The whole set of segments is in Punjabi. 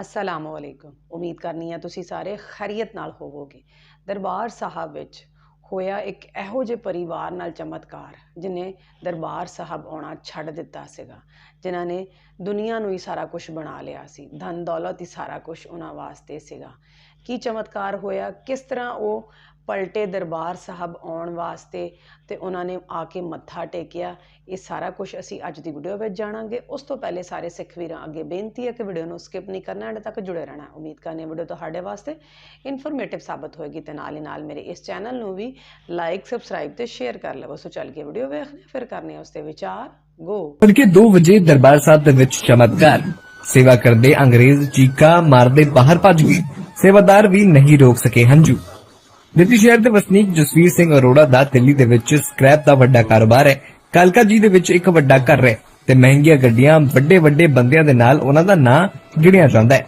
ਅਸਲਾਮੁ ਅਲੈਕੁਮ ਉਮੀਦ ਕਰਨੀ ਹੈ ਤੁਸੀਂ ਸਾਰੇ ਖੈਰੀਅਤ ਨਾਲ ਹੋਵੋਗੇ। ਦਰਬਾਰ ਸਾਹਿਬ ਵਿੱਚ ਹੋਇਆ ਇੱਕ ਇਹੋ ਜਿਹੇ ਪਰਿਵਾਰ ਨਾਲ ਚਮਤਕਾਰ, ਜਿਨੇ ਦਰਬਾਰ ਸਾਹਿਬ ਆਉਣਾ ਛੱਡ ਦਿੱਤਾ ਸੀਗਾ, ਜਿਨ੍ਹਾਂ ਨੇ ਦੁਨੀਆ ਨੂੰ ਹੀ ਸਾਰਾ ਕੁਝ ਬਣਾ ਲਿਆ ਸੀ ਧਨ ਦੌਲਤ ਹੀ ਸਾਰਾ ਕੁਝ ਉਹਨਾਂ ਵਾਸਤੇ ਸੀਗਾ। ਕੀ ਚਮਤਕਾਰ ਹੋਇਆ? ਕਿਸ ਤਰ੍ਹਾਂ ਉਹ ਪਲਟੇ ਦਰਬਾਰ ਸਾਹਿਬ ਆਉਣ ਵਾਸਤੇ ਤੇ ਉਹਨਾਂ ਨੇ ਆ ਕੇ ਮੱਥਾ ਟੇਕਿਆ। ਇਹ ਸਾਰਾ ਕੁਝ ਅਸੀਂ ਅੱਜ ਦੀ ਵੀਡੀਓ ਵਿੱਚ ਜਾਣਾਂਗੇ। ਉਸ ਤੋਂ ਪਹਿਲੇ ਸਾਰੇ ਸਿੱਖ ਵੀਰਾਂ ਅੱਗੇ ਬੇਨਤੀ ਹੈ ਕਿ ਵੀਡੀਓ ਨੂੰ ਸਕਿਪ ਨਹੀਂ ਕਰਨਾ, ਐਂਡ ਤੱਕ ਜੁੜੇ ਰਹਿਣਾ। ਉਮੀਦ ਕਰਨੀ ਵੀਡੀਓ ਤੁਹਾਡੇ ਵਾਸਤੇ ਇਨਫੋਰਮੇਟਿਵ ਸਾਬਤ ਹੋਏਗੀ ਤੇ ਨਾਲ ਹੀ ਨਾਲ ਮੇਰੇ ਇਸ ਚੈਨਲ ਨੂੰ ਵੀ ਲਾਈਕ ਸਬਸਕ੍ਰਾਈਬ ਤੇ ਸ਼ੇਅਰ ਕਰ ਲਵੋ। ਸੋ ਚੱਲ ਕੇ ਵੀਡੀਓ ਵੇਖਦੇ ਫਿਰ ਕਰਨੇ ਉਸ ਤੇ ਵਿਚਾਰ। ਗੋ ਤੜਕੇ 2 ਵਜੇ ਦਰਬਾਰ ਸਾਹਿਬ ਦੇ ਵਿੱਚ ਚਮਤਕਾਰ। ਸੇਵਾ ਕਰਦੇ ਅੰਗਰੇਜ਼ ਚੀਕਾ ਮਾਰਦੇ ਬਾਹਰ ਭੱਜ ਗਏ। ਸੇਵਾਦਾਰ ਵੀ ਨਹੀਂ ਰੋਕ ਸਕੇ ਹੰਝੂ। ਦਿੱਲੀ ਸ਼ਹਿਰ ਦੇ ਵਸਨੀਕ ਜਸਵੀਰ ਸਿੰਘ ਅਰੋੜਾ ਦਾ ਦਿੱਲੀ ਦੇ ਵਿੱਚ ਸਕ੍ਰੈਪ ਦਾ ਵੱਡਾ ਕਾਰੋਬਾਰ ਹੈ। ਕਾਲਕਾ ਜੀ ਦੇ ਵਿੱਚ ਇੱਕ ਵੱਡਾ ਘਰ ਹੈ ਤੇ ਮਹਿੰਗੀਆਂ ਗੱਡੀਆਂ ਵੱਡੇ ਵੱਡੇ ਬੰਦਿਆਂ ਦੇ ਨਾਲ ਉਹਨਾਂ ਦਾ ਨਾਂ ਗਿਣਿਆ ਜਾਂਦਾ ਹੈ।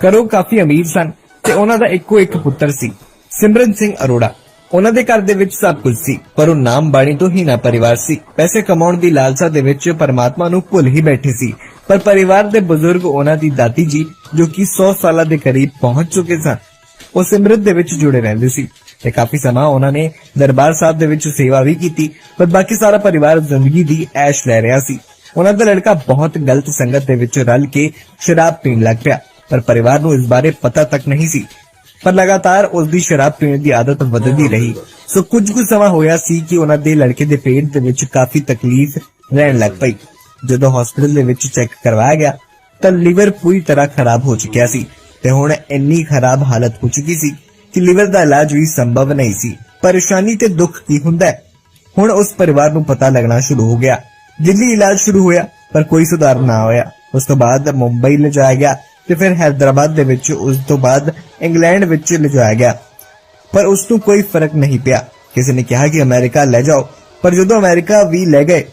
ਕਰੋ ਕਾਫੀ ਅਮੀਰ ਸਨ ਤੇ ਉਹਨਾਂ ਦਾ ਇੱਕੋ ਇੱਕ ਪੁੱਤਰ ਸੀ, ਸਿਮਰਨ ਸਿੰਘ ਅਰੋੜਾ। ਉਹਨਾਂ ਦੇ ਘਰ ਦੇ ਵਿੱਚ ਸਭ ਕੁਝ ਸੀ, ਪਰ ਉਹ ਨਾਮ ਬਾਣੀ ਤੋਂ ਹੀ ਨਾ ਪਰਿਵਾਰ ਸੀ। ਪੈਸੇ ਕਮਾਉਣ ਦੀ ਲਾਲਸਾ ਦੇ ਵਿੱਚ ਪਰਮਾਤਮਾ ਨੂੰ ਭੁੱਲ ਹੀ ਬੈਠੇ ਸੀ। ਪਰ ਪਰਿਵਾਰ ਦੇ ਬਜ਼ੁਰਗ ਉਹਨਾਂ ਦੀ ਦਾਦੀ ਜੀ, ਜੋ ਕਿ 100 ਸਾਲਾਂ ਦੇ ਕਰੀਬ ਪਹੁੰਚ ਚੁੱਕੇ ਸਨ, ਉਹ ਸਿਮਰਤ ਦੇ ਵਿੱਚ ਜੁੜੇ ਰਹਿੰਦੇ ਸੀ। ਤੇ ਕਾਫੀ ਸਮਾਂ ਉਹਨਾਂ ਨੇ ਦਰਬਾਰ ਸਾਹਿਬ ਦੇ ਵਿੱਚ ਸੇਵਾ ਵੀ ਕੀਤੀ ਪਰ ਬਾਕੀ ਸਾਰਾ ਪਰਿਵਾਰ ਜ਼ਿੰਦਗੀ ਦੀ ਐਸ਼ ਲੈ ਰਿਹਾ ਸੀ। ਉਹਨਾਂ ਦਾ ਲੜਕਾ ਬਹੁਤ ਗਲਤ ਸੰਗਤ ਦੇ ਵਿੱਚ ਰਲ ਕੇ ਸ਼ਰਾਬ ਪੀਣ ਲੱਗ ਪਿਆ, ਪਰ ਪਰਿਵਾਰ ਨੂੰ ਇਸ ਬਾਰੇ ਪਤਾ ਤੱਕ ਨਹੀਂ ਸੀ। ਪਰ ਲਗਾਤਾਰ ਉਸ ਦੀ ਸ਼ਰਾਬ ਪੀਣ ਦੀ ਆਦਤ ਵੱਧਦੀ ਰਹੀ। ਸੋ ਕੁਝ ਕੁ ਸਮਾਂ ਹੋਇਆ ਸੀ ਕਿ ਉਹਨਾਂ ਦੇ ਲੜਕੇ ਦੇ ਪੇਟ ਦੇ ਵਿੱਚ ਕਾਫੀ ਤਕਲੀਫ ਰਹਿਣ ਲੱਗ ਪਈ। ਜਦੋਂ ਹਸਪੀਟਲ ਦੇ ਵਿੱਚ ਚੈੱਕ ਕਰਵਾਇਆ ਗਿਆ, ਤਾਂ ਲਿਵਰ ਪੂਰੀ ਤਰ੍ਹਾਂ ਖਰਾਬ ਹੋ ਚੁੱਕਿਆ ਸੀ ਤੇ ਹੁਣ ਇੰਨੀ ਖਰਾਬ ਹਾਲਤ ਹੋ ਚੁੱਕੀ ਸੀ ਕਿ ਲਿਵਰ ਦਾ ਇਲਾਜ ਵੀ ਸੰਭਵ ਨਹੀਂ ਸੀ। ਪਰੇਸ਼ਾਨੀ ਤੇ ਦੁੱਖ ਕੀ ਹੁੰਦਾ ਹੈ? ਹੁਣ ਉਸ ਪਰਿਵਾਰ ਨੂੰ ਪਤਾ ਲੱਗਣਾ ਸ਼ੁਰੂ ਹੋ ਗਿਆ। ਦਿੱਲੀ ਇਲਾਜ ਸ਼ੁਰੂ ਹੋਇਆ, ਪਰ ਕੋਈ ਸੁਧਾਰ ਨਾ ਹੋਇਆ। ਉਸ ਤੋਂ ਬਾਅਦ ਮੁੰਬਈ ਲਿਜਾਇਆ ਗਿਆ ਤੇ ਫਿਰ ਹੈਦਰਾਬਾਦ ਦੇ ਵਿੱਚ ਉਸ ਤੋਂ ਬਾਅਦ ਇੰਗਲੈਂਡ ਵਿੱਚ ਲਿਜਾਇਆ ਗਿਆ। ਪਰ ਉਸ ਨੂੰ ਕੋਈ ਫ਼ਰਕ ਨਹੀਂ ਪਿਆ। ਕਿਸੇ ਨੇ ਕਿਹਾ ਕਿ ਅਮਰੀਕਾ ਲੈ ਜਾਓ, ਪਰ ਜਦੋਂ ਅਮਰੀਕਾ ਵੀ ਲੈ ਗਏ,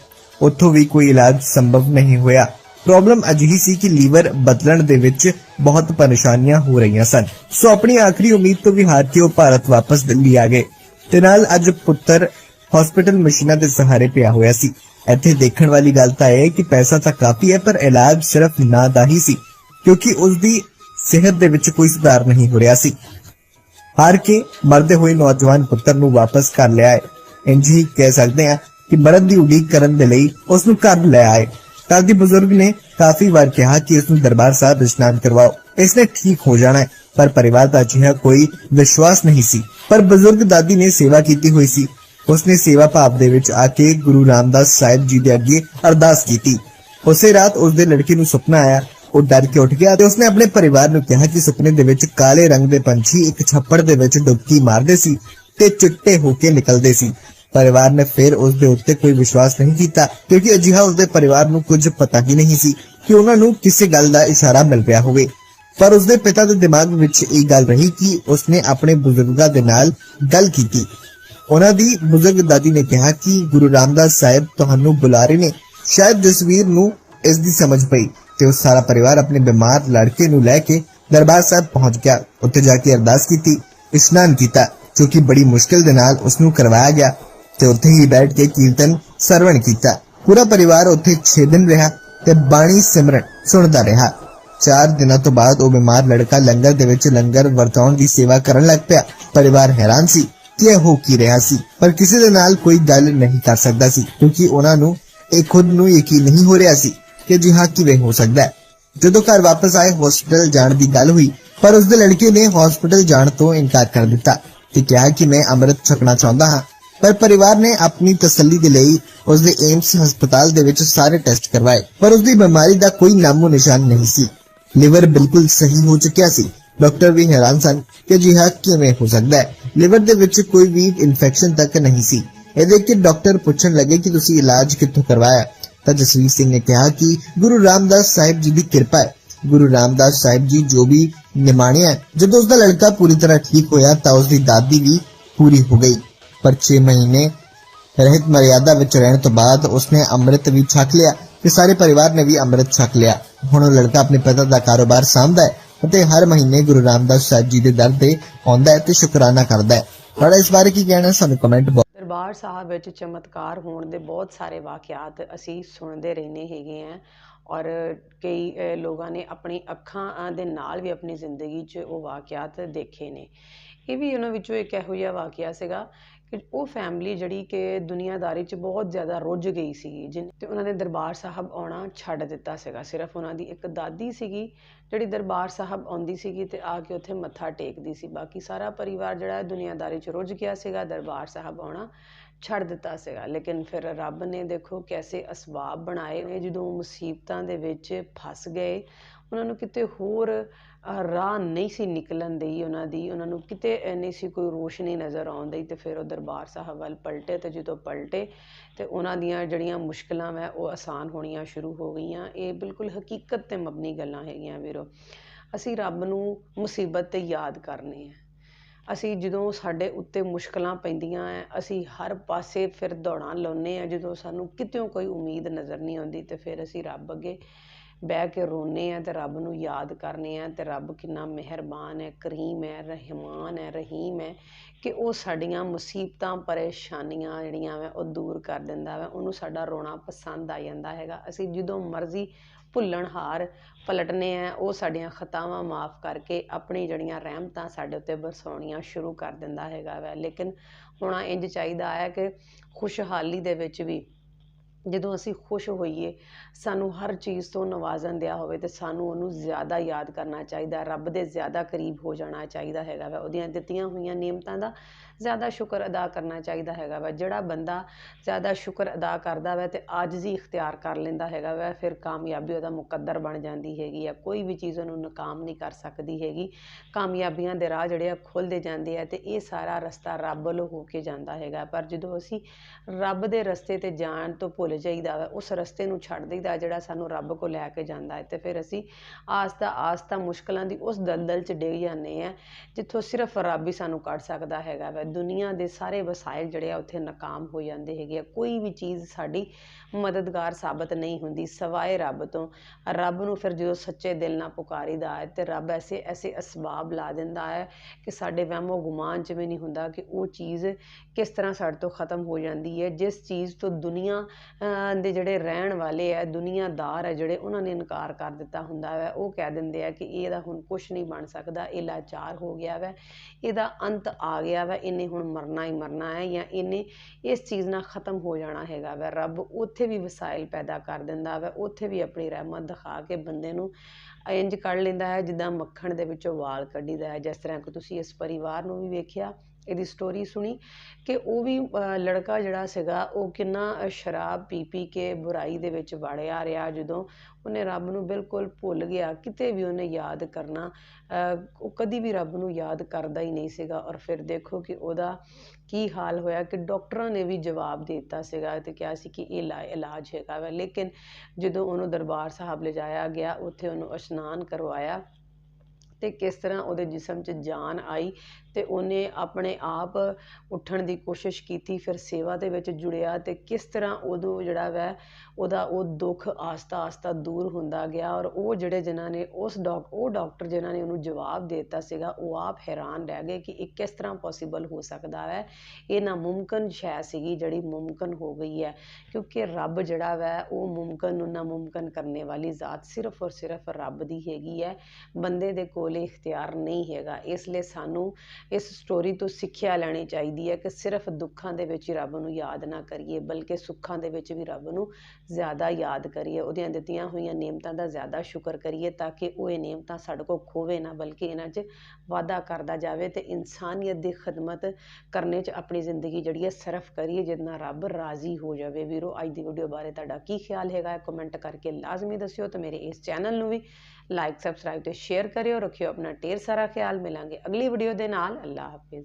ਉੱਥੋਂ ਵੀ ਕੋਈ ਇਲਾਜ ਸੰਭਵ ਨਹੀਂ ਹੋਇਆ। ਪ੍ਰੋਬਲਮ ਅਜਿਹੀ ਸੀ ਕਿ ਲੀਵਰ ਬਦਲਣ ਦੇ ਵਿੱਚ ਬਹੁਤ ਪਰੇਸ਼ਾਨੀਆਂ ਹੋ ਰਹੀਆਂ ਸਨ। ਸੋ ਆਪਣੀ ਆਖਰੀ ਉਮੀਦ ਤੋਂ ਵੀ ਹਾਰ ਕੇ ਉਹ ਭਾਰਤ ਵਾਪਸ ਦਿੱਲੀ ਆ ਗਏ। ਤੇ ਨਾਲ ਅੱਜ ਪੁੱਤਰ ਹਸਪੀਟਲ ਮਸ਼ੀਨਾਂ ਦੇ ਸਹਾਰੇ ਪਿਆ ਹੋਇਆ ਸੀ। ਇੱਥੇ ਦੇਖਣ ਵਾਲੀ ਗੱਲ ਤਾਂ ਇਹ ਕਿ ਪੈਸਾ ਤਾਂ ਕਾਫੀ ਹੈ, ਪਰ ਇਲਾਜ ਸਿਰਫ ਨਾਂ ਦਾ ਹੀ ਸੀ, ਕਿਉਂਕਿ ਉਸ ਦੀ ਸਿਹਤ ਦੇ ਵਿੱਚ ਕੋਈ ਸੁਧਾਰ ਨਹੀਂ ਹੋ ਰਿਹਾ ਸੀ। ਹਾਰ ਕੇ ਮਰਦੇ ਹੋਏ ਨੌਜਵਾਨ ਪੁੱਤਰ ਨੂੰ ਵਾਪਸ ਕਰ ਲਿਆ ਹੈ ਇੰਜ ਹੀ ਕਹਿ ਸਕਦੇ ਹਾਂ ਕਿ ਮਰਨ ਦੀ ਉਡੀਕ ਕਰਨ ਦੇ ਲਈ ਉਸ ਨੂੰ ਘਰ ਲੈ ਆਏ। ਦਾਦੀ ਬਜ਼ੁਰਗ ਨੇ ਕਾਫੀ ਵਾਰ ਕਿਹਾ ਕਿ ਇਸ ਨੂੰ ਦਰਬਾਰ ਸਾਹਿਬ ਇਸ਼ਨਾਨ ਕਰਵਾਓ। ਇਸ ਨੇ ਠੀਕ ਹੋ ਜਾਣਾ ਹੈ, ਪਰ ਪਰਿਵਾਰ ਦਾ ਕੋਈ ਵਿਸ਼ਵਾਸ ਨਹੀਂ ਸੀ। ਪਰ ਬਜ਼ੁਰਗ ਦਾਦੀ ਨੇ ਸੇਵਾ ਕੀਤੀ ਹੋਈ ਸੀ। ਉਸਨੇ ਸੇਵਾ ਭਾਵ ਦੇ ਵਿੱਚ ਆ ਕੇ ਗੁਰੂ ਰਾਮਦਾਸ ਸਾਹਿਬ ਜੀ ਦੇ ਅੱਗੇ ਅਰਦਾਸ ਕੀਤੀ। ਉਸੇ ਰਾਤ ਉਸ ਦੇ ਲੜਕੇ ਨੂੰ ਸੁਪਨਾ ਆਇਆ। ਉਹ ਡਰ ਕੇ ਉੱਠ ਗਿਆ ਤੇ ਉਸਨੇ ਆਪਣੇ ਪਰਿਵਾਰ ਨੂੰ ਕਿਹਾ ਕਿ ਸੁਪਨੇ ਦੇ ਵਿੱਚ ਕਾਲੇ ਰੰਗ ਦੇ ਪੰਛੀ ਇੱਕ ਛੱਪੜ ਦੇ ਵਿੱਚ ਡੁਬਕੀ ਮਾਰਦੇ ਸੀ ਤੇ ਚਿੱਟੇ ਹੋ ਕੇ ਨਿਕਲਦੇ ਸੀ। ਪਰਿਵਾਰ ਨੇ ਫਿਰ ਉਸ ਦੇ ਉੱਤੇ ਕੋਈ ਵਿਸ਼ਵਾਸ ਨਹੀਂ ਕੀਤਾ, ਕਿਉਂਕਿ ਅਜਿਹਾ ਉਸ ਦੇ ਪਰਿਵਾਰ ਨੂੰ ਕੁਝ ਪਤਾ ਹੀ ਨਹੀਂ ਸੀ ਕਿ ਉਹਨਾਂ ਨੂੰ ਕਿਸੇ ਗੱਲ ਦਾ ਇਸ਼ਾਰਾ ਮਿਲ ਪਿਆ ਹੋਵੇ। ਪਰ ਉਸ ਦੇ ਪਿਤਾ ਦੇ ਦਿਮਾਗ ਵਿੱਚ ਇਹ ਗੱਲ ਰਹੀ ਕਿ ਉਸਨੇ ਆਪਣੇ ਬਜ਼ੁਰਗਾਂ ਦੇ ਨਾਲ ਗੱਲ ਕੀਤੀ। ਉਹਨਾਂ ਦੀ ਬਜ਼ੁਰਗ ਦਾਦੀ ਨੇ ਕਿਹਾ ਕਿ ਗੁਰੂ ਰਾਮਦਾਸ ਸਾਹਿਬ ਤੁਹਾਨੂੰ ਬੁਲਾ ਰਹੇ ਨੇ। ਸ਼ਾਇਦ ਜਸਵੀਰ ਨੂੰ ਇਸ ਦੀ ਸਮਝ ਪਈ ਤੇ ਉਹ ਸਾਰਾ ਪਰਿਵਾਰ ਆਪਣੇ ਬਿਮਾਰ ਲੜਕੇ ਨੂੰ ਲੈ ਕੇ ਦਰਬਾਰ ਸਾਹਿਬ ਪਹੁੰਚ ਗਿਆ। ਉੱਥੇ ਜਾ ਕੇ ਅਰਦਾਸ ਕੀਤੀ, ਇਸ਼ਨਾਨ ਕੀਤਾ, ਜੋ ਕਿ ਬੜੀ ਮੁਸ਼ਕਿਲ ਦੇ ਨਾਲ ਉਸ ਨੂੰ ਕਰਵਾਇਆ ਗਿਆ। ਤੇ ਉੱਥੇ ਹੀ ਬੈਠ ਕੇ ਕੀਰਤਨ ਸਰਵਣ ਕੀਤਾ। ਪੂਰਾ ਪਰਿਵਾਰ ਉੱਥੇ 6 ਦਿਨ ਰਿਹਾ ਤੇ ਬਾਣੀ ਸਿਮਰਨ ਸੁਣਦਾ ਰਿਹਾ। ਚਾਰ ਦਿਨਾਂ ਤੋਂ ਬਾਅਦ ਉਹ ਬਿਮਾਰ ਲੜਕਾ ਲੰਗਰ ਦੇ ਵਿੱਚ ਲੰਗਰ ਵਰਤਾਉਣ ਦੀ ਸੇਵਾ ਕਰਨ ਲੱਗ ਪਿਆ। ਪਰਿਵਾਰ ਹੈਰਾਨ ਸੀ ਕਿ ਇਹ ਹੋ ਕੀ ਰਿਹਾ ਸੀ, ਪਰ ਕਿਸੇ ਦੇ ਨਾਲ ਕੋਈ ਗੱਲ ਨਹੀਂ ਕਰ ਸਕਦਾ ਸੀ, ਕਿਉਂਕਿ ਉਹਨਾਂ ਨੂੰ ਇਹ ਖੁਦ ਨੂੰ ਯਕੀਨ ਨਹੀਂ ਹੋ ਰਿਹਾ ਸੀ ਕਿ ਜੀ ਹਾਂ ਕਿਵੇਂ ਹੋ ਸਕਦਾ ਹੈ। ਜਦੋਂ ਘਰ ਵਾਪਸ ਆਏ ਹਸਪੀਟਲ ਜਾਣ ਦੀ ਗੱਲ ਹੋਈ, ਪਰ ਉਸ ਦੇ ਲੜਕੇ ਨੇ ਹਸਪੀਟਲ ਜਾਣ ਤੋਂ ਇਨਕਾਰ ਕਰ ਦਿੱਤਾ ਤੇ ਕਿਹਾ ਕਿ ਮੈਂ ਅੰਮ੍ਰਿਤ ਛਕਣਾ ਚਾਹੁੰਦਾ ਹਾਂ। ਪਰ ਪਰਿਵਾਰ ਨੇ ਆਪਣੀ ਤਸੱਲੀ ਦੇ ਲਈ ਉਸ ਦੇ ਏਮਸ ਹਸਪਤਾਲ ਦੇ ਵਿੱਚ ਸਾਰੇ ਟੈਸਟ ਕਰਵਾਏ, ਪਰ ਉਸ ਦੀ ਬਿਮਾਰੀ ਦਾ ਕੋਈ ਨਾਮੋ ਨਿਸ਼ਾਨ ਨਹੀਂ ਸੀ। ਲਿਵਰ ਬਿਲਕੁਲ ਸਹੀ ਹੋ ਚੁੱਕਿਆ ਸੀ। ਡਾਕਟਰ ਵੀ ਹੈਰਾਨ ਸਨ ਕਿ ਜੀ ਕਿਵੇਂ ਹੋ ਸਕਦਾ ਹੈ? ਲਿਵਰ ਦੇ ਵਿੱਚ ਕੋਈ ਵੀ ਇਨਫੈਕਸ਼ਨ ਤੱਕ ਨਹੀਂ ਸੀ। ਇਹ ਦੇਖ ਕੇ ਡਾਕਟਰ ਪੁੱਛਣ ਲੱਗੇ ਕਿ ਤੁਸੀਂ ਇਲਾਜ ਕਿੱਥੋਂ ਕਰਵਾਇਆ? ਤਾਂ ਜਸਵੀਰ ਸਿੰਘ ਨੇ ਕਿਹਾ ਕਿ ਗੁਰੂ ਰਾਮਦਾਸ ਸਾਹਿਬ ਜੀ ਦੀ ਕਿਰਪਾ ਹੈ। ਗੁਰੂ ਰਾਮਦਾਸ ਸਾਹਿਬ ਜੀ ਜੋ ਵੀ ਨਿਮਾਣਿਆ ਹੈ। ਜਦੋਂ ਉਸ ਦਾ ਲੜਕਾ ਪੂਰੀ ਤਰ੍ਹਾਂ ਠੀਕ ਹੋਇਆ ਤਾਂ ਉਸ ਦੀ ਦਾਦੀ ਵੀ ਪੂਰੀ ਹੋ ਗਈ। ਪਰ 6 ਮਹੀਨੇ ਰਹਿਤ ਮਰਿਆਦਾ ਵਿੱਚ ਰਹਿਣ ਤੋਂ ਬਾਅਦ ਉਸਨੇ ਅੰਮ੍ਰਿਤ ਵੀ ਛਕ ਲਿਆ ਤੇ ਸਾਰੇ ਪਰਿਵਾਰ ਨੇ ਵੀ ਅੰਮ੍ਰਿਤ ਛਕ ਲਿਆ। ਹੁਣ ਉਹ ਲੜਕਾ ਆਪਣੇ ਪਿਤਾ ਦਾ ਕਾਰੋਬਾਰ ਸਾਂਭਦਾ ਹੈ ਅਤੇ ਹਰ ਮਹੀਨੇ ਗੁਰੂ ਰਾਮਦਾਸ ਸਾਹਿਬ ਜੀ ਦੇ ਦਰ ਤੇ ਆਉਂਦਾ ਹੈ ਤੇ ਸ਼ੁਕਰਾਨਾ ਕਰਦਾ ਹੈ। ਤੁਹਾਡਾ ਇਸ ਬਾਰੇ ਕੀ ਕਹਿਣਾ ਸਾਨੂੰ ਕਮੈਂਟ ਦਰਬਾਰ ਸਾਹਿਬ ਵਿੱਚ ਚਮਤਕਾਰ ਹੋਣ ਦੇ ਬਹੁਤ ਸਾਰੇ ਵਾਕਿਆਤ ਅਸੀਂ ਸੁਣਦੇ ਰਹਿੰਦੇ ਹੈਗੇ ਆਂ ਔਰ ਕਈ ਲੋਕਾਂ ਨੇ ਆਪਣੀ ਅੱਖਾਂ ਦੇ ਨਾਲ ਵੀ ਆਪਣੀ ਜ਼ਿੰਦਗੀ 'ਚ ਉਹ ਵਾਕਿਆਤ ਦੇਖੇ ਨੇ। ਇਹ ਵੀ ਉਹਨਾਂ ਵਿੱਚੋਂ ਇੱਕ ਇਹੋ ਜਿਹਾ ਵਾਕਿਆ ਸੀਗਾ ਕਿ ਉਹ ਫੈਮਿਲੀ ਜਿਹੜੀ ਕਿ ਦੁਨੀਆਦਾਰੀ 'ਚ ਬਹੁਤ ਜ਼ਿਆਦਾ ਰੁੱਝ ਗਈ ਸੀ ਜਿਨ, ਤੇ ਉਹਨਾਂ ਨੇ ਦਰਬਾਰ ਸਾਹਿਬ ਆਉਣਾ ਛੱਡ ਦਿੱਤਾ ਸੀਗਾ। ਸਿਰਫ ਉਹਨਾਂ ਦੀ ਇੱਕ ਦਾਦੀ ਸੀਗੀ, ਜਿਹੜੀ ਦਰਬਾਰ ਸਾਹਿਬ ਆਉਂਦੀ ਸੀਗੀ ਤੇ ਆ ਕੇ ਉੱਥੇ ਮੱਥਾ ਟੇਕਦੀ ਸੀ। ਬਾਕੀ ਸਾਰਾ ਪਰਿਵਾਰ ਜਿਹੜਾ ਦੁਨੀਆਦਾਰੀ 'ਚ ਰੁੱਝ ਗਿਆ ਸੀਗਾ, ਦਰਬਾਰ ਸਾਹਿਬ ਆਉਣਾ ਛੱਡ ਦਿੱਤਾ ਸੀਗਾ। ਲੇਕਿਨ ਫਿਰ ਰੱਬ ਨੇ ਦੇਖੋ, ਕੈਸੇ ਅਸਬਾਬ ਬਣਾਏ ਨੇ, ਜਦੋਂ ਮੁਸੀਬਤਾਂ ਦੇ ਵਿੱਚ ਫਸ ਗਏ। ਉਹਨਾਂ ਨੂੰ ਕਿਤੇ ਹੋਰ ਰਾਹ ਨਹੀਂ ਸੀ ਨਿਕਲਣ ਦੀ ਉਹਨਾਂ ਦੀ ਉਹਨਾਂ ਨੂੰ ਕਿਤੇ ਅ, ਨਹੀਂ ਸੀ ਕੋਈ ਰੋਸ਼ਨੀ ਨਜ਼ਰ ਆਉਣ ਆਉਂਦੀ ਅਤੇ ਫਿਰ ਉਹ ਦਰਬਾਰ ਸਾਹਿਬ ਵੱਲ ਪਲਟੇ ਅਤੇ ਜਦੋਂ ਪਲਟੇ ਤੇ ਉਹਨਾਂ ਦੀਆਂ ਜਿਹੜੀਆਂ ਮੁਸ਼ਕਿਲਾਂ ਵੈ ਉਹ ਆਸਾਨ ਹੋਣੀਆਂ ਸ਼ੁਰੂ ਹੋ ਗਈਆਂ। ਇਹ ਬਿਲਕੁਲ ਹਕੀਕਤ ਤੇ ਮਬਨੀ ਗੱਲਾਂ ਹੈਗੀਆਂ ਵੀਰੋ। ਅਸੀਂ ਰੱਬ ਨੂੰ ਮੁਸੀਬਤ ਤੇ ਯਾਦ ਕਰਨੇ ਆ। ਅਸੀਂ ਜਦੋਂ ਸਾਡੇ ਉੱਤੇ ਮੁਸ਼ਕਲਾਂ ਪੈਂਦੀਆਂ ਹੈ ਅਸੀਂ ਹਰ ਪਾਸੇ ਫਿਰ ਦੌੜਾਂ ਲਾਉਂਦੇ ਹਾਂ ਜਦੋਂ ਸਾਨੂੰ ਕਿਤਿਓਂ ਕੋਈ ਉਮੀਦ ਨਜ਼ਰ ਨਹੀਂ ਆਉਂਦੀ ਤਾਂ ਫਿਰ ਅਸੀਂ ਰੱਬ ਅੱਗੇ ਬਹਿ ਕੇ ਰੋਂਦੇ ਹਾਂ ਅਤੇ ਰੱਬ ਨੂੰ ਯਾਦ ਕਰਨੇ ਆ ਅਤੇ ਰੱਬ ਕਿੰਨਾ ਮਿਹਰਬਾਨ ਹੈ, ਕਰੀਮ ਹੈ, ਰਹਿਮਾਨ ਹੈ, ਰਹੀਮ ਹੈ ਕਿ ਉਹ ਸਾਡੀਆਂ ਮੁਸੀਬਤਾਂ, ਪਰੇਸ਼ਾਨੀਆਂ ਜਿਹੜੀਆਂ ਵਾ ਉਹ ਦੂਰ ਕਰ ਦਿੰਦਾ ਵਾ, ਉਹਨੂੰ ਸਾਡਾ ਰੋਣਾ ਪਸੰਦ ਆ ਜਾਂਦਾ ਹੈਗਾ। ਅਸੀਂ ਜਦੋਂ ਮਰਜ਼ੀ ਭੁੱਲਣਹਾਰ ਪਲਟਨੇ ਆ, ਉਹ ਸਾਡੀਆਂ ਖਤਾਵਾਂ ਮਾਫ ਕਰਕੇ ਆਪਣੀ ਜਿਹੜੀਆਂ ਰਹਿਮਤਾਂ ਸਾਡੇ ਉੱਤੇ ਬਰਸਾਉਣੀਆਂ ਸ਼ੁਰੂ ਕਰ ਦਿੰਦਾ ਹੈਗਾ ਵੈ। ਲੇਕਿਨ ਹੋਣਾ ਇੰਜ ਚਾਹੀਦਾ ਹੈ ਕਿ ਖੁਸ਼ਹਾਲੀ ਦੇ ਵਿੱਚ ਵੀ ਜਦੋਂ ਅਸੀਂ ਖੁਸ਼ ਹੋਈਏ, ਸਾਨੂੰ ਹਰ ਚੀਜ਼ ਤੋਂ ਨਵਾਜ਼ਨ ਦਿਆ ਹੋਵੇ ਤਾਂ ਸਾਨੂੰ ਉਹਨੂੰ ਜ਼ਿਆਦਾ ਯਾਦ ਕਰਨਾ ਚਾਹੀਦਾ, ਰੱਬ ਦੇ ਜ਼ਿਆਦਾ ਕਰੀਬ ਹੋ ਜਾਣਾ ਚਾਹੀਦਾ ਹੈਗਾ ਵਾ। ਉਹਦੀਆਂ ਦਿੱਤੀਆਂ ਹੋਈਆਂ ਨਿਯਮਤਾਂ ਦਾ ਜ਼ਿਆਦਾ ਸ਼ੁਕਰ ਅਦਾ ਕਰਨਾ ਚਾਹੀਦਾ ਹੈਗਾ ਵਾ। ਜਿਹੜਾ ਬੰਦਾ ਜ਼ਿਆਦਾ ਸ਼ੁਕਰ ਅਦਾ ਕਰਦਾ ਵਾ ਤੇ ਆਜਜ਼ੀ ਇਖਤਿਆਰ ਕਰ ਲੈਂਦਾ ਹੈਗਾ ਵਾ, ਫਿਰ ਕਾਮਯਾਬੀ ਉਹਦਾ ਮੁਕੱਦਰ ਬਣ ਜਾਂਦੀ ਹੈਗੀ ਆ। ਕੋਈ ਵੀ ਚੀਜ਼ ਉਹਨੂੰ ਨਾਕਾਮ ਨਹੀਂ ਕਰ ਸਕਦੀ ਹੈਗੀ। ਕਾਮਯਾਬੀਆਂ ਦੇ ਰਾਹ ਜਿਹੜੇ ਆ ਖੁੱਲਦੇ ਜਾਂਦੇ ਆ ਤੇ ਇਹ ਸਾਰਾ ਰਸਤਾ ਰੱਬ ਵੱਲੋਂ ਹੋ ਕੇ ਜਾਂਦਾ ਹੈਗਾ। ਪਰ ਜਦੋਂ ਅਸੀਂ ਰੱਬ ਦੇ ਰਸਤੇ ਤੇ ਜਾਣ ਤੋਂ ਭੁੱਲ ਜਾਈਦਾ ਵਾ, ਉਸ ਰਸਤੇ ਨੂੰ ਛੱਡ ਦਈਦਾ ਜਿਹੜਾ ਸਾਨੂੰ ਰੱਬ ਕੋਲ ਲੈ ਕੇ ਜਾਂਦਾ ਹੈ। ਤੇ ਫਿਰ ਅਸੀਂ ਆਸਤਾ ਆਸਤਾ ਮੁਸ਼ਕਲਾਂ ਦੀ ਉਸ ਦਲਦਲ 'ਚ ਡਿੱਗ ਜਾਂਦੇ ਆ ਜਿੱਥੋਂ ਸਿਰਫ ਰੱਬ ਹੀ ਸਾਨੂੰ ਕੱਢ ਸਕਦਾ ਹੈਗਾ ਵਾ। ਦੁਨੀਆ ਦੇ ਸਾਰੇ ਵਸਾਇਲ ਜਿਹੜੇ ਆ, ਉੱਥੇ ਨਾਕਾਮ ਹੋ ਜਾਂਦੇ ਹੈਗੇ ਆ। ਕੋਈ ਵੀ ਚੀਜ਼ ਸਾਡੀ ਮਦਦਗਾਰ ਸਾਬਤ ਨਹੀਂ ਹੁੰਦੀ, ਸਵਾਏ ਰੱਬ ਤੋਂ। ਰੱਬ ਨੂੰ ਫਿਰ ਜਦੋਂ ਸੱਚੇ ਦਿਲ ਨਾਲ ਪੁਕਾਰੀਦਾ ਹੈ, ਤੇ ਰੱਬ ਐਸੇ ਐਸੇ ਅਸਬਾਬ ਲਾ ਦਿੰਦਾ ਹੈ ਕਿ ਸਾਡੇ ਵਹਿਮੋ ਗੁਮਾਨ 'ਚ ਵੀ ਨਹੀਂ ਹੁੰਦਾ ਕਿ ਉਹ ਚੀਜ਼ ਕਿਸ ਤਰ੍ਹਾਂ ਸਾਡੇ ਤੋਂ ਖਤਮ ਹੋ ਜਾਂਦੀ ਹੈ। ਜਿਸ ਚੀਜ਼ ਤੋਂ ਦੁਨੀਆ ਦੇ ਜਿਹੜੇ ਰਹਿਣ ਵਾਲੇ ਹੈ ਦੁਨੀਆਦਾਰ ਹੈ ਜਿਹੜੇ ਉਹਨਾਂ ਨੇ ਇਨਕਾਰ ਕਰ ਦਿੱਤਾ ਹੁੰਦਾ ਹੈ ਉਹ ਕਹਿ ਦਿੰਦੇ ਆ ਕਿ ਇਹਦਾ ਹੁਣ ਕੁਛ ਨਹੀਂ ਬਣ ਸਕਦਾ, ਇਹ ਲਾਚਾਰ ਹੋ ਗਿਆ ਵੈ, ਇਹਦਾ ਅੰਤ ਆ ਗਿਆ ਵੈ, ਇਹਨੇ ਹੁਣ ਮਰਨਾ ਹੀ ਮਰਨਾ ਹੈ ਜਾਂ ਇਹਨੇ ਇਸ ਚੀਜ਼ ਨਾਲ ਖਤਮ ਹੋ ਜਾਣਾ ਹੈਗਾ ਵੈ। ਰੱਬ ਉੱਥੇ ਵੀ ਵਸਾਇਲ ਪੈਦਾ ਕਰ ਦਿੰਦਾ ਵੈ, ਉੱਥੇ ਵੀ ਆਪਣੀ ਰਹਿਮਤ ਦਿਖਾ ਕੇ ਬੰਦੇ ਨੂੰ ਇੰਜ ਕੱਢ ਲੈਂਦਾ ਹੈ, ਜਿੱਦਾਂ ਮੱਖਣ ਦੇ ਵਿੱਚੋਂ ਵਾਲ ਕੱਢੀਦਾ ਹੈ। ਜਿਸ ਤਰ੍ਹਾਂ ਕਿ ਤੁਸੀਂ ਇਸ ਪਰਿਵਾਰ ਨੂੰ ਵੀ ਵੇਖਿਆ ਇਹਦੀ ਸਟੋਰੀ ਸੁਣੀ ਕਿ ਉਹ ਵੀ ਲੜਕਾ ਜਿਹੜਾ ਸੀਗਾ, ਉਹ ਕਿੰਨਾ ਸ਼ਰਾਬ ਪੀ ਪੀ ਕੇ ਬੁਰਾਈ ਦੇ ਵਿੱਚ ਵੜਿਆ ਰਿਹਾ ਜਦੋਂ ਉਹਨੇ ਰੱਬ ਨੂੰ ਬਿਲਕੁਲ ਭੁੱਲ ਗਿਆ, ਕਿਤੇ ਵੀ ਉਹਨੇ ਯਾਦ ਕਰਨਾ ਉਹ ਕਦੀ ਵੀ ਰੱਬ ਨੂੰ ਯਾਦ ਕਰਦਾ ਹੀ ਨਹੀਂ ਸੀਗਾ ਔਰ ਫਿਰ ਦੇਖੋ ਕਿ ਉਹਦਾ ਕੀ ਹਾਲ ਹੋਇਆ ਕਿ ਡਾਕਟਰਾਂ ਨੇ ਵੀ ਜਵਾਬ ਦੇ ਦਿੱਤਾ ਸੀਗਾ ਤੇ ਕਿਹਾ ਸੀ ਕਿ ਇਹ ਲਾ, ਇਲਾਜ ਹੈਗਾ ਵਾ। ਲੇਕਿਨ ਜਦੋਂ ਉਹਨੂੰ ਦਰਬਾਰ ਸਾਹਿਬ ਲਿਜਾਇਆ ਗਿਆ, ਉੱਥੇ ਉਹਨੂੰ ਇਸ਼ਨਾਨ ਕਰਵਾਇਆ ਅਤੇ ਕਿਸ ਤਰ੍ਹਾਂ ਉਹਦੇ ਜਿਸਮ 'ਚ ਜਾਨ ਆਈ ਅਤੇ ਉਹਨੇ ਆਪਣੇ ਆਪ ਉੱਠਣ ਦੀ ਕੋਸ਼ਿਸ਼ ਕੀਤੀ, ਫਿਰ ਸੇਵਾ ਦੇ ਵਿੱਚ ਜੁੜਿਆ ਅਤੇ ਕਿਸ ਤਰ੍ਹਾਂ ਉਦੋਂ ਜਿਹੜਾ ਵੈ ਉਹਦਾ ਉਹ ਦੁੱਖ ਆਸਤਾ ਆਸਤਾ ਦੂਰ ਹੁੰਦਾ ਗਿਆ ਔਰ ਉਹ ਜਿਹੜੇ ਜਿਨ੍ਹਾਂ ਨੇ ਉਸ ਡਾਕ, ਉਹ ਡਾਕਟਰ ਜਿਨ੍ਹਾਂ ਨੇ ਉਹਨੂੰ ਜਵਾਬ ਦੇ ਦਿੱਤਾ ਸੀਗਾ, ਉਹ ਆਪ ਹੈਰਾਨ ਰਹਿ ਗਏ ਕਿ ਇਹ ਕਿਸ ਤਰ੍ਹਾਂ ਪੋਸੀਬਲ ਹੋ ਸਕਦਾ ਹੈ ਇਹ ਨਾਮੁਮਕਨ ਸ਼ੈ ਸੀਗੀ ਜਿਹੜੀ ਮੁਮਕਨ ਹੋ ਗਈ ਹੈ, ਕਿਉਂਕਿ ਰੱਬ ਜਿਹੜਾ ਵੈ, ਉਹ ਮੁਮਕਨ ਨੂੰ ਨਾਮੁਮਕਨ ਕਰਨੇ ਵਾਲੀ ਜ਼ਾਤ ਸਿਰਫ ਔਰ ਸਿਰਫ ਰੱਬ ਦੀ ਹੈਗੀ ਹੈ। ਬੰਦੇ ਦੇ ਕੋਲ ਇਖਤਿਆਰ ਨਹੀਂ ਹੈਗਾ। ਇਸ ਲਈ ਸਾਨੂੰ ਇਸ ਸਟੋਰੀ ਤੋਂ ਸਿੱਖਿਆ ਲੈਣੀ ਚਾਹੀਦੀ ਹੈ ਕਿ ਸਿਰਫ ਦੁੱਖਾਂ ਦੇ ਵਿੱਚ ਹੀ ਰੱਬ ਨੂੰ ਯਾਦ ਨਾ ਕਰੀਏ, ਬਲਕਿ ਸੁੱਖਾਂ ਦੇ ਵਿੱਚ ਵੀ ਰੱਬ ਨੂੰ ਜ਼ਿਆਦਾ ਯਾਦ ਕਰੀਏ, ਉਹਦੀਆਂ ਦਿੱਤੀਆਂ ਹੋਈਆਂ ਨਿਯਮਤਾਂ ਦਾ ਜ਼ਿਆਦਾ ਸ਼ੁਕਰ ਕਰੀਏ ਤਾਂ ਕਿ ਉਹ ਇਹ ਨਿਯਮਤਾਂ ਸਾਡੇ ਕੋਲ ਖੋਵੇ ਨਾ, ਬਲਕਿ ਇਹਨਾਂ 'ਚ ਵਾਧਾ ਕਰਦਾ ਜਾਵੇ ਅਤੇ ਇਨਸਾਨੀਅਤ ਦੀ ਖidmat ਕਰਨੇ 'ਚ ਆਪਣੀ ਜ਼ਿੰਦਗੀ ਜਿਹੜੀ ਹੈ ਸਰਫ ਕਰੀਏ, ਜਿਹਦੇ ਨਾਲ ਰੱਬ ਰਾਜ਼ੀ ਹੋ ਜਾਵੇ। ਵੀਰੋ, ਅੱਜ ਦੀ ਵੀਡੀਓ ਬਾਰੇ ਤੁਹਾਡਾ ਕੀ ਖਿਆਲ ਹੈਗਾ? ਕਮੈਂਟ ਕਰਕੇ ਲਾਜ਼ਮੀ ਦੱਸਿਓ ਤੇ ਮੇਰੇ ਇਸ ਚੈਨਲ ਨੂੰ ਵੀ ਲਾਈਕ ਸਬਸਕ੍ਰਾਈਬ ਤੇ ਸ਼ੇਅਰ ਕਰਿਓ। ਰੱਖਿਓ ਆਪਣਾ ਢੇਰ ਸਾਰਾ ਖਿਆਲ। ਮਿਲਾਂਗੇ ਅਗਲੀ ਵੀਡੀਓ ਦੇ ਨਾਲ। ਅੱਲਾ ਹਾਫਿਜ਼।